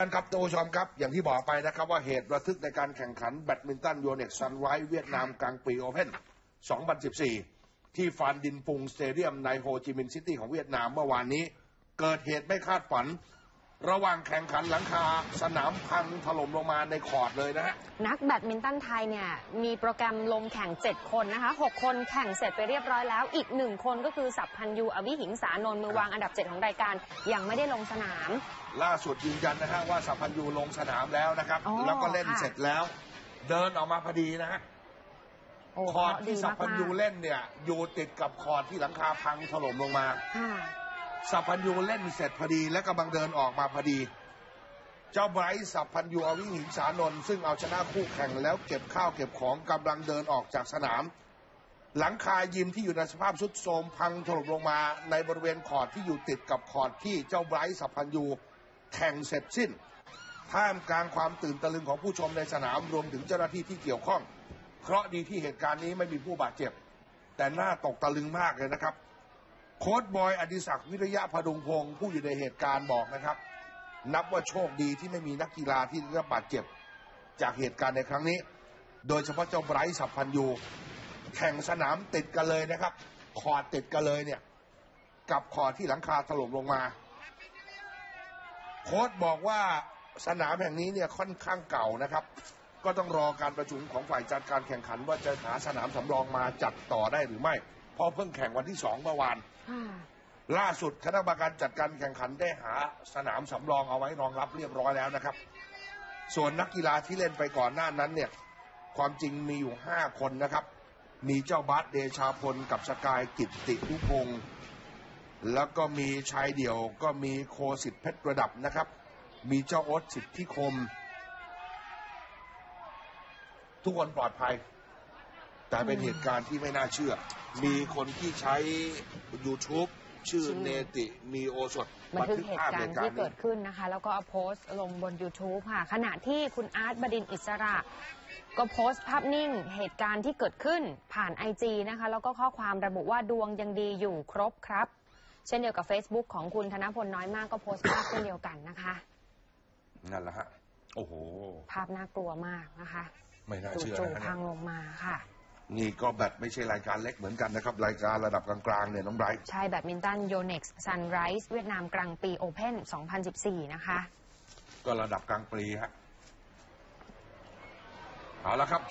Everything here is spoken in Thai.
ท่านครับท่านผู้ชมครับ อย่างที่บอกไปนะครับว่าเหตุระทึกในการแข่งขันแบดมินตันยูเน็กซันไวท์เวียดนามกลางปีโอเพน2014 ที่ฟานดินปุงสเตเดียมในโฮจิมินห์ซิตี้ของเวียดนามเมื่อวานนี้ เกิดเหตุไม่คาดฝัน ระหว่างแข่งขันหลังคาสนามพังถล่มลงมาในคอร์ดเลยนะฮะ นักแบดมินตันไทยเนี่ยมีโปรแกรมลงแข่ง 7 คนนะคะ 6 คนแข่งเสร็จไปเรียบร้อยแล้ว อีก 1 คนก็คือสับพันยูอวิหิงสานนท์มือวางอันดับ 7 ของรายการ ยังไม่ได้ลงสนาม ล่าสุดยืนยันนะฮะว่าสัพพันยูลงสนามแล้วนะครับ อ๋อแล้วก็เล่นค่ะ เสร็จแล้ว เดินออกมาพอดีนะฮะโอ้คอร์ดเคราะห์ที่ดีสัพพันยูมากเล่นเนี่ย อยู่ติดกับคอร์ดที่หลังคาพังถล่มลงมาๆค่ะ สัพพันยูเล่นเสร็จพอดีและกำลังเดินออกมาพอดี เจ้าไบรท์สัพพันยูอวิหิงสานนท์ซึ่งเอาชนะคู่แข่งแล้วเก็บข้าวเก็บของกำลังเดินออกจากสนาม หลังคายิมที่อยู่ในสภาพสุดโทรมพังถล่มลงมาในบริเวณคอร์ดที่อยู่ติดกับคอร์ดที่เจ้าไบรท์สัพพันยูแข่งเสร็จสิ้นท่ามกลางความตื่นตะลึงของผู้ชมในสนามรวมถึงเจ้าหน้าที่ที่เกี่ยวข้องเพราะดีที่เหตุการณ์นี้ไม่มีผู้บาดเจ็บ แต่หน่าตกตะลึงมากเลยนะครับ โค้ดบอยอดิศักดิ์วิริยะพดุงพงศ์ผู้อยู่ในเหตุการณ์บอกนะครับ นับว่าโชคดีที่ไม่มีนักกีฬาที่ได้รับบาดเจ็บจากเหตุการณ์ในครั้งนี้ โดยเฉพาะเจ้าไบรท์สัพพันยูแข่งสนามติดกันเลยนะครับ คอร์ดติดกันเลยเนี่ย กับคอร์ดที่หลังคาถล่มลงมา โค้ดบอกว่าสนามแห่งนี้เนี่ยค่อนข้างเก่านะครับ ก็ต้องรอการประชุมของฝ่ายจัดการแข่งขันว่าจะหาสนามสำรองมาจัดต่อได้หรือไม่ เพราะเพิ่งแข่งวันที่สองเมื่อวานค่ะล่าสุดคณะกรรมการจัดการแข่งขันได้หาสนามสำรองเอาไว้รองรับเรียบร้อยแล้วนะครับ ส่วนนักกีฬาที่เล่นไปก่อนหน้านั้นเนี่ย ความจริงมีอยู่ห้าคนนะครับ มีเจ้าบาสเดชาพลกับสกายกิตตินุพงศ์แล้วก็มีชายเดี่ยวก็มีโคสิทธิ์เพชรประดับนะครับ มีเจ้าโอ๊ตสิทธิคม ทุกคนปลอดภัย แต่เป็นเหตุการณ์ที่ไม่น่าเชื่อ มีคนที่ใช้ YouTube ชื่อชื่อเนติมีโอสดบันทึกเหตุการณ์ที่เกิดขึ้นนะคะ แล้วก็เอาโพสต์ลงบน YouTube ค่ะ ขณะที่คุณอาร์ตบดินทร์อิสระ ก็โพสต์ภาพนิ่งเหตุการณ์ที่เกิดขึ้นผ่าน IG นะคะ แล้วก็ข้อความระบุว่าดวงยังดีอยู่ครบครับ เช่นเดียวกับ Facebook ของคุณธนพลน้อยมากก็โพสต์ภาพเช่นเดียวกันนะคะ นั่นแหละฮะ โอ้โห ภาพน่ากลัวมากนะคะไม่น่าเชื่อจู่นะๆพัฮะงลงมาค่ะ นี่ก็แบตไม่ใช่รายการเล็กเหมือนกันนะครับ รายการระดับกลางๆเนี่ยน้องไบรท์ใช่แบดมินตันโยเน็กซ์ซันไรส์เวียดนามกลางปีโอเพน2014 นะคะ ก็ระดับกลางปรีฮะเอาละครับ